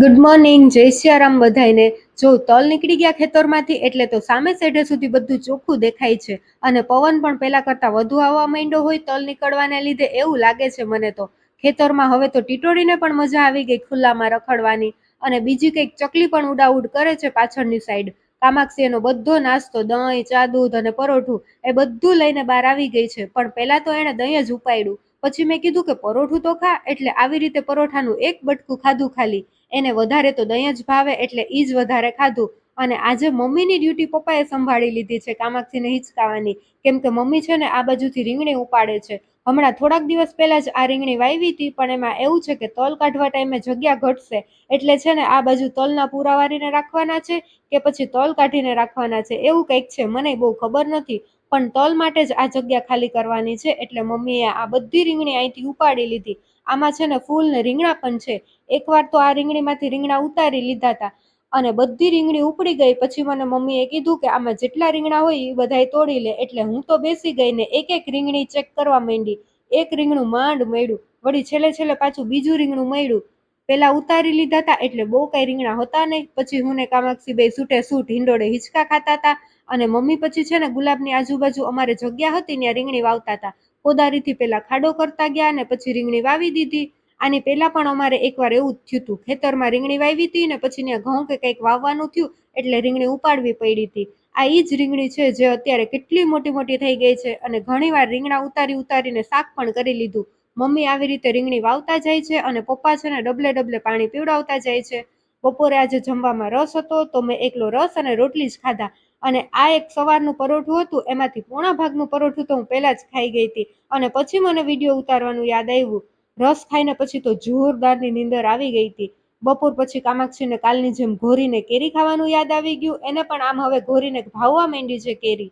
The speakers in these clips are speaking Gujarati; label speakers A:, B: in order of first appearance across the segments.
A: ગુડ મોર્નિંગ જય સિયારામ બધાયને. જો તલ નીકળી ગયા ખેતરમાંથી, એટલે તો સામે સેઢે સુધી બધું ચોખ્ખું દેખાય છે. અને પવન પણ પહેલા કરતાં વધુ આવવા માંડ્યો હોય તલ નીકળવાને લીધે એવું લાગે છે મને તો. ખેતરમાં હવે તો ટીટોડીને પણ મજા આવી ગઈ ખુલ્લામાં રખડવાની. અને બીજી કંઈક ચકલી પણ ઉડાઉડ કરે છે પાછળની સાઈડ કામાક્ષી એનો બધો નાસ્તો, દહીં, ચા, દૂધ અને પરોઠું એ બધું લઈને બહાર આવી ગઈ છે. પણ પહેલા તો એણે દહીં જ ઉપાડ્યું. પછી મેં કીધું કે પરોઠું તો ખા, એટલે આવી રીતે પરોઠાનું એક બટકું ખાધું ખાલી. એને વધારે તો દહીં જ ભાવે એટલે એ જ વધારે ખાધું. અને આજે મમ્મીની ડ્યુટી પપ્પાએ સંભાળી લીધી છે કામાક્ષીને હિંચકાવાની. કેમ કે મમ્મી છે ને આ બાજુથી રીંગણી ઉપાડે છે. હમણાં થોડાક દિવસ પહેલાં જ આ રીંગણી વાવી હતી, પણ એમાં એવું છે કે તલ કાઢવા ટાઈમે જગ્યા ઘટશે. એટલે છે ને આ બાજુ તલના પૂરા વારીને રાખવાના છે કે પછી તલ કાઢીને રાખવાના છે. એવું કંઈક છે, મને બહુ ખબર નથી. પણ તલ માટે જ આ જગ્યા ખાલી કરવાની છે. એટલે મમ્મીએ આ બધી રીંગણી અહીંથી ઉપાડી લીધી. આમાં છે ને ફૂલ ને રીંગણા પણ છે. એકવાર તો આ રીંગણીમાંથી રીંગણા ઉતારી લીધા હતા. અને બધી રીંગણી ઉપડી ગઈ. પછી મને મમ્મીએ કીધું કે આમાં જેટલા રીંગણા હોય એ બધાય તોડી લે. એટલે હું તો બેસી ગઈ ને એક એક રીંગણી ચેક કરવા માંડી. એક રીંગણું માંડ મળ્યું. વળી છેલ્લે છેલ્લે પાછું બીજું રીંગણું મળ્યું. પેલા ઉતારી લીધા હતા. એટલે બહુ કઈ રીંગણા હતા નહીં. પછી હું ને કામાક્ષી બે સૂટે સૂટ હિંડોળે હિંચકા ખાતા હતા. અને મમ્મી પછી છે ને ગુલાબની આજુબાજુ અમારે જગ્યા હતી, ત્યાં રીંગણી વાવતા હતા. કોદારીથી પહેલાં ખાડો કરતા ગયા અને પછી રીંગણી વાવી દીધી. આની પહેલાં પણ અમારે એકવાર એવું જ થયું હતું. ખેતરમાં રીંગણી વાવી હતી ને પછી ત્યાં ઘઉં કે કંઈક વાવવાનું થયું એટલે રીંગણી ઉપાડવી પડી હતી. આ એ જ રીંગણી છે જે અત્યારે કેટલી મોટી મોટી થઈ ગઈ છે અને ઘણીવાર રીંગણા ઉતારી ઉતારીને શાક પણ કરી લીધું. મમ્મી આવી રીતે રીંગણી વાવતા જાય છે અને પપ્પા છે ને ડબલે ડબલે પાણી પીવડાવતા જાય છે. બપોરે આજે જમવામાં રસ હતો તો મેં એકલો રસ અને રોટલી જ ખાધા. અને આ એક સવારનું પરોઠું હતું, એમાંથી પોણા ભાગનું પરોઠું તો હું પહેલાં જ ખાઈ ગઈ હતી. અને પછી મને વીડિયો ઉતારવાનું યાદ આવ્યું. રસ ખાઈને પછી તો જોરદારની નીંદર આવી ગઈ હતી. બપોર પછી કામાક્ષીને કાલની જેમ ઘોરીને કેરી ખાવાનું યાદ આવી ગયું. એને પણ આમ હવે ઘોરીને ભાવવા માંડી છે કેરી.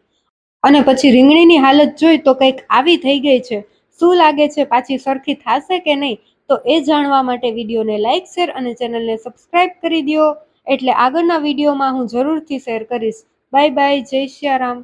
A: અને પછી રીંગણીની હાલત જોઈ તો કંઈક આવી થઈ ગઈ છે. શું લાગે છે, પાછી સરખી થશે કે નહીં? તો એ જાણવા માટે વિડીયોને લાઇક શેર અને ચેનલને સબસ્ક્રાઇબ કરી દો એટલે આગળના વિડીયોમાં હું જરૂરથી શેર કરીશ. બાય બાય જય શ્રી રામ.